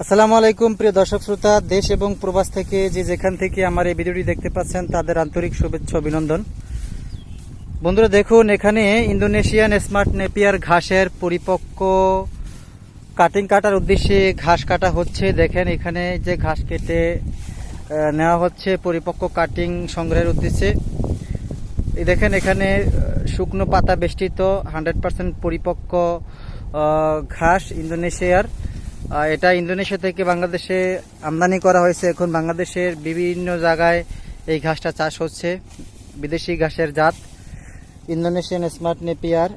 আসসালামু আলাইকুম, প্রিয় দর্শক শ্রোতা। দেশ এবং প্রবাস থেকে যে যেখান থেকে আমার এই ভিডিওটি দেখতে পাচ্ছেন, তাদের আন্তরিক শুভেচ্ছা, অভিনন্দন। বন্ধুরা, দেখুন, এখানে ইন্দোনেশিয়ান স্মার্ট নেপিয়ার ঘাসের পরিপক্ক কাটিং কাটার উদ্দেশ্যে ঘাস কাটা হচ্ছে। দেখেন, এখানে যে ঘাস কেটে নেওয়া হচ্ছে পরিপক্ক কাটিং সংগ্রহের উদ্দেশ্যে। দেখেন, এখানে শুকনো পাতা বেষ্টিত হান্ড্রেড পার্সেন্ট পরিপক্ক ঘাস ইন্দোনেশিয়ার। এটা ইন্দোনেশিয়া থেকে বাংলাদেশে আমদানি করা হয়েছে। এখন বাংলাদেশের বিভিন্ন জায়গায় এই ঘাসটা চাষ হচ্ছে। বিদেশি ঘাসের জাত। Indonesian smart Napier.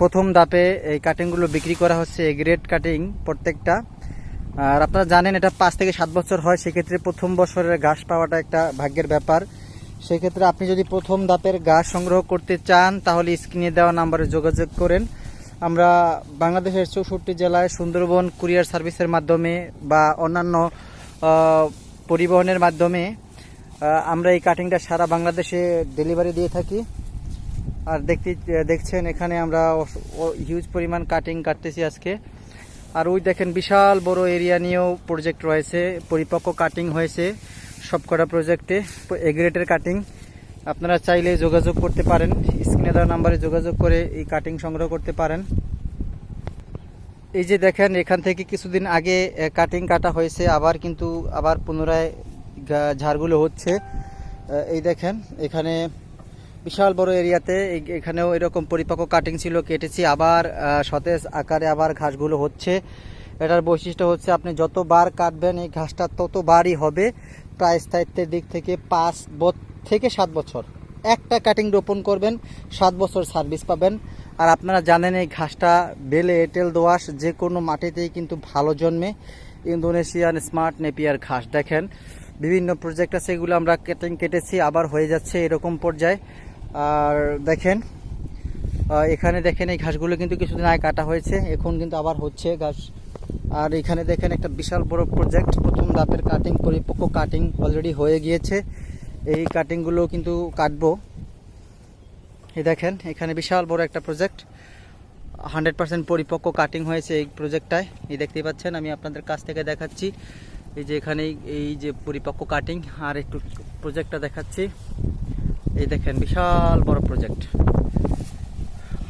প্রথম দাপে এই কাটিংগুলো বিক্রি করা হচ্ছে গ্রেড কাটিং প্রত্যেকটা। আর আপনারা জানেন, এটা পাঁচ থেকে সাত বছর হয়, সেক্ষেত্রে প্রথম বছরের ঘাস পাওয়াটা একটা ভাগ্যের ব্যাপার। সেক্ষেত্রে আপনি যদি প্রথম দাপের ঘাস সংগ্রহ করতে চান, তাহলে স্ক্রিনে দেওয়া নাম্বারে যোগাযোগ করেন। আমরা বাংলাদেশের চৌষট্টি জেলায় সুন্দরবন কুরিয়ার সার্ভিসের মাধ্যমে বা অন্যান্য পরিবহনের মাধ্যমে আমরা এই কাটিংটা সারা বাংলাদেশে ডেলিভারি দিয়ে থাকি। আর দেখতে, দেখছেন এখানে আমরা হিউজ পরিমাণ কাটিং কাটতেছি আজকে। আর ওই দেখেন বিশাল বড় এরিয়া নিয়েও প্রজেক্ট রয়েছে, পরিপক্ক কাটিং হয়েছে সবকটা প্রজেক্টে এগ্রেটের কাটিং আপনারা চাইলে যোগাযোগ করতে পারেন। দেওয়া নাম্বারে যোগাযোগ করে এই কাটিং সংগ্রহ করতে পারেন। এই যে দেখেন, এখান থেকে কিছুদিন আগে কাটিং কাটা হয়েছে, আবার কিন্তু, আবার পুনরায় ঝাড়গুলো হচ্ছে। এই দেখেন, এখানে বিশাল বড় এরিয়াতে এখানেও এরকম পরিপক্ক কাটিং ছিল, কেটেছি। আবার সতেজ আকারে আবার ঘাসগুলো হচ্ছে। এটার বৈশিষ্ট্য হচ্ছে আপনি যতবার কাটবেন, এই ঘাসটা ততবারই হবে। প্রায় স্থায়িত্বের দিক থেকে পাঁচ থেকে সাত বছর। একটা কাটিং রোপণ করবেন, সাত বছর সার্ভিস পাবেন। আর আপনারা জানেন এই ঘাসটা বেলে এঁটেল দোয়াশ যে কোনো মাটিতেই কিন্তু ভালো জন্মে। ইন্দোনেশিয়ান স্মার্ট নেপিয়ার ঘাস দেখেন। বিভিন্ন প্রজেক্ট আছে, এগুলো আমরা কেটিং কেটেছি, আবার হয়ে যাচ্ছে এরকম পর্যায়ে। আর দেখেন এখানে দেখেন এই ঘাসগুলো কিন্তু কিছুদিন আগে কাটা হয়েছে, এখন কিন্তু আবার হচ্ছে ঘাস। আর এখানে দেখেন একটা বিশাল বড় প্রজেক্ট প্রথম ধাপের কাটিং পরিপক্ক কাটিং অলরেডি হয়ে গিয়েছে। এই কাটিংগুলো কিন্তু কাটবো। এই দেখেন, এখানে বিশাল বড় একটা প্রজেক্ট হান্ড্রেড পার্সেন্ট পরিপক্ক কাটিং হয়েছে এই প্রজেক্টটায় এই দেখতেই পাচ্ছেন, আমি আপনাদের কাছ থেকে দেখাচ্ছি। এই যে এখানে এই যে পরিপক্ক কাটিং আর একটু প্রজেক্টটা দেখাচ্ছি। এই দেখেন, বিশাল বড় প্রজেক্ট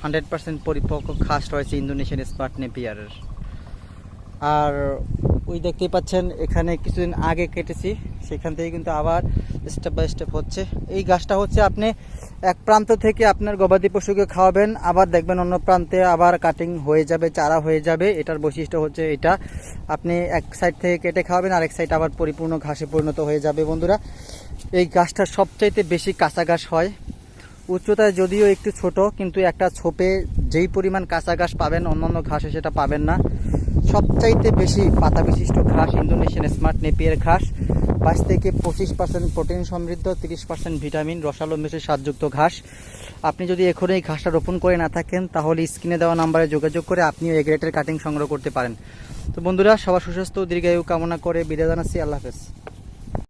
হান্ড্রেড পার্সেন্ট পরিপক্ক ঘাস রয়েছে ইন্দোনেশিয়ান স্মার্ট নেপিয়ারের আর ওই দেখতেই পাচ্ছেন, এখানে কিছুদিন আগে কেটেছি, সেখান থেকে কিন্তু আবার স্টেপ বাই স্টেপ হচ্ছে। এই গাছটা হচ্ছে আপনি এক প্রান্ত থেকে আপনার গবাদি পশুকে খাওয়াবেন, আবার দেখবেন অন্য প্রান্তে আবার কাটিং হয়ে যাবে, চারা হয়ে যাবে। এটার বৈশিষ্ট্য হচ্ছে এটা। আপনি এক সাইড থেকে কেটে খাওয়াবেন আর এক সাইড আবার পরিপূর্ণ ঘাসে পরিণত হয়ে যাবে বন্ধুরা। এই গাছটা সবচাইতে বেশি কাঁচা ঘাস হয়। উচ্চতায় যদিও একটু ছোট, কিন্তু একটা ছোপে যেই পরিমাণ কাঁচা ঘাস পাবেন, অন্যান্য ঘাসে সেটা পাবেন না। সবচাইতে বেশি পাতা বিশিষ্ট ঘাস, ইন্দোনেশিয়ান স্মার্ট নেপিয়ার ঘাস। বাইশ থেকে পঁচিশ পার্সেন্ট প্রোটিন সমৃদ্ধ, তিরিশ পার্সেন্ট ভিটামিন, রসালো মেশে স্বাদযুক্ত ঘাস। আপনি যদি এখন এই ঘাসটা রোপণ করে না থাকেন, তাহলে স্ক্রিনে দেওয়া নাম্বারে যোগাযোগ করে আপনিও এগ রেটের কাটিং সংগ্রহ করতে পারেন। তো বন্ধুরা, সবার সুস্বাস্থ্য, দীর্ঘায়ু কামনা করে বিদায় জানাচ্ছি। আল্লাহ হাফেজ।